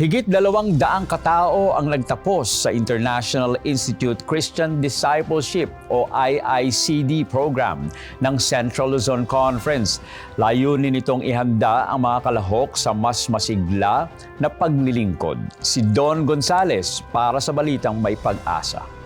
Higit dalawang daang katao ang nagtapos sa International Institute Christian Discipleship o IICD program ng Central Luzon Conference. Layunin nitong ihanda ang mga kalahok sa mas masigla na paglilingkod. Si Don Gonzales para sa Balitang May Pag-asa.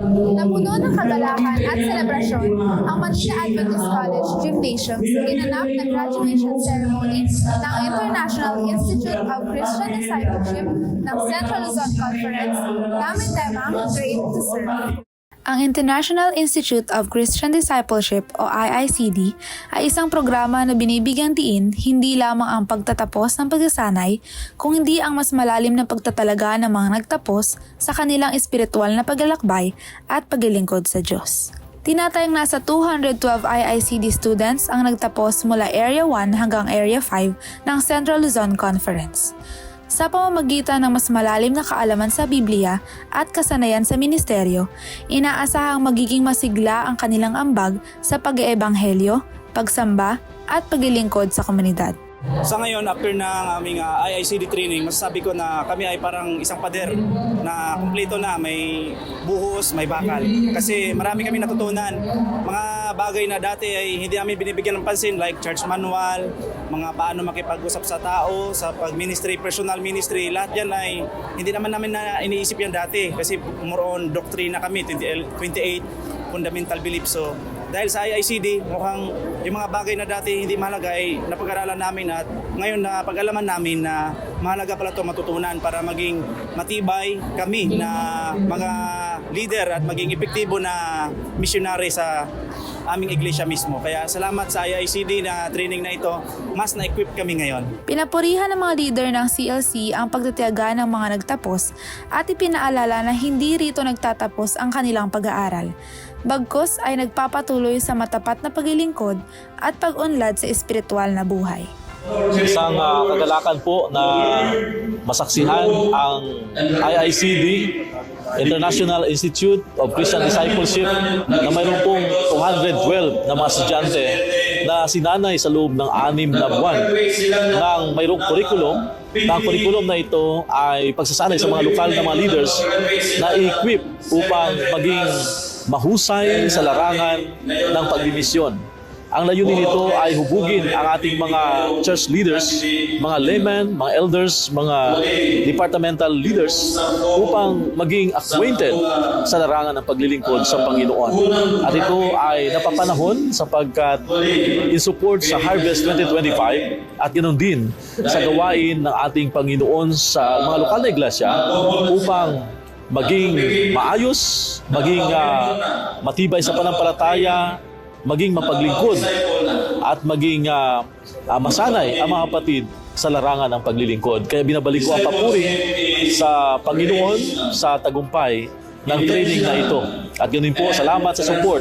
Napuno ng kagalakan at selebrasyon ang Manila Adventist College Gymnasium sa ginanap na graduation ceremony ng International Institute of Christian Discipleship ng Central Luzon Conference gamit temang Train to Serve. Ang International Institute of Christian Discipleship o IICD ay isang programa na binibigyan tiin hindi lamang ang pagtatapos ng pagsasanay, kung hindi ang mas malalim na pagtatalaga ng mga nagtapos sa kanilang espiritual na paglalakbay at paglilingkod sa Diyos. Tinatayang nasa 212 IICD students ang nagtapos mula Area 1 hanggang Area 5 ng Central Luzon Conference sa pamamagitan ng mas malalim na kaalaman sa Biblia at kasanayan sa ministeryo, inaasahang magiging masigla ang kanilang ambag sa pag-eebanghelyo, pagsamba, at paglilingkod sa komunidad. Sa ngayon, after ng aming ah, IICD training, masasabi ko na kami ay parang isang pader na kumpleto na, may buhos, may bakal. Kasi marami kami natutunan. Mga bagay na dati ay hindi namin binibigyan ng pansin like church manual, mga paano makipag-usap sa tao, sa pag-ministry, personal ministry, lahat yan ay hindi naman namin na iniisip yan dati kasi more on doctrine na kami, 20 28 fundamental beliefs. So, dahil sa IICD, mukhang yung mga bagay na dati hindi mahalaga ay napag-aralan namin at ngayon na pag-alaman namin na mahalaga pala ito matutunan para maging matibay kami na mga leader at maging epektibo na missionary sa aming iglesia mismo. Kaya salamat sa IICD na training na ito, mas na-equip kami ngayon. Pinapurihan ng mga leader ng CLC ang pagtitiyaga ng mga nagtapos at ipinaalala na hindi rito nagtatapos ang kanilang pag-aaral. Bagkos ay nagpapatuloy sa matapat na paglilingkod at pag-unlad sa espiritual na buhay. Isang ah, kagalakan po na masaksihan ang IICD, International Institute of Christian Discipleship, na mayroon pong 212 na mga estudyante na sinanay sa loob ng anim na buwan ng mayroong curriculum na ang curriculum na ito ay pagsasanay sa mga lokal na mga leaders na i-equip upang maging mahusay sa larangan ng pagdimisyon. Ang layunin nito ay hubugin ang ating mga church leaders, mga laymen, mga elders, mga departmental leaders upang maging acquainted sa larangan ng paglilingkod sa Panginoon. At ito ay napapanahon sapagkat in support sa Harvest 2025 at ganoon din sa gawain ng ating Panginoon sa mga lokal na iglesia upang maging maayos, maging ah, matibay sa panampalataya, maging mapaglingkod at maging ah, masanay ang mga kapatid sa larangan ng paglilingkod. Kaya binabalik ko ang papuri sa Panginoon sa tagumpay ng training na ito. At ganun po, salamat sa support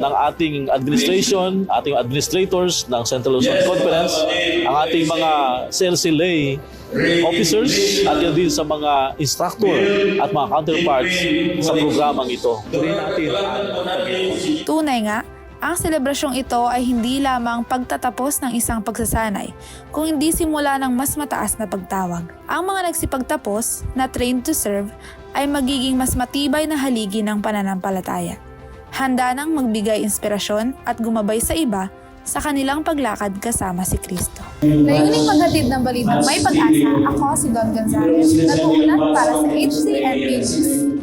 ng ating administration, ating administrators ng Central Luzon Conference, ang ating mga CLC lay officers at yun din sa mga instructor at mga counterparts sa programang ito. Purihin natin ang. Tunay nga, ang selebrasyong ito ay hindi lamang pagtatapos ng isang pagsasanay, kung hindi simula ng mas mataas na pagtawag. Ang mga nagsipagtapos na trained to serve ay magiging mas matibay na haligi ng pananampalataya. Handa nang magbigay inspirasyon at gumabay sa iba sa kanilang paglakad kasama si Kristo. Layuning maghatid ng balitang may pag-asa, ako si Don Gonzales, nag-uulat para sa HCNP News.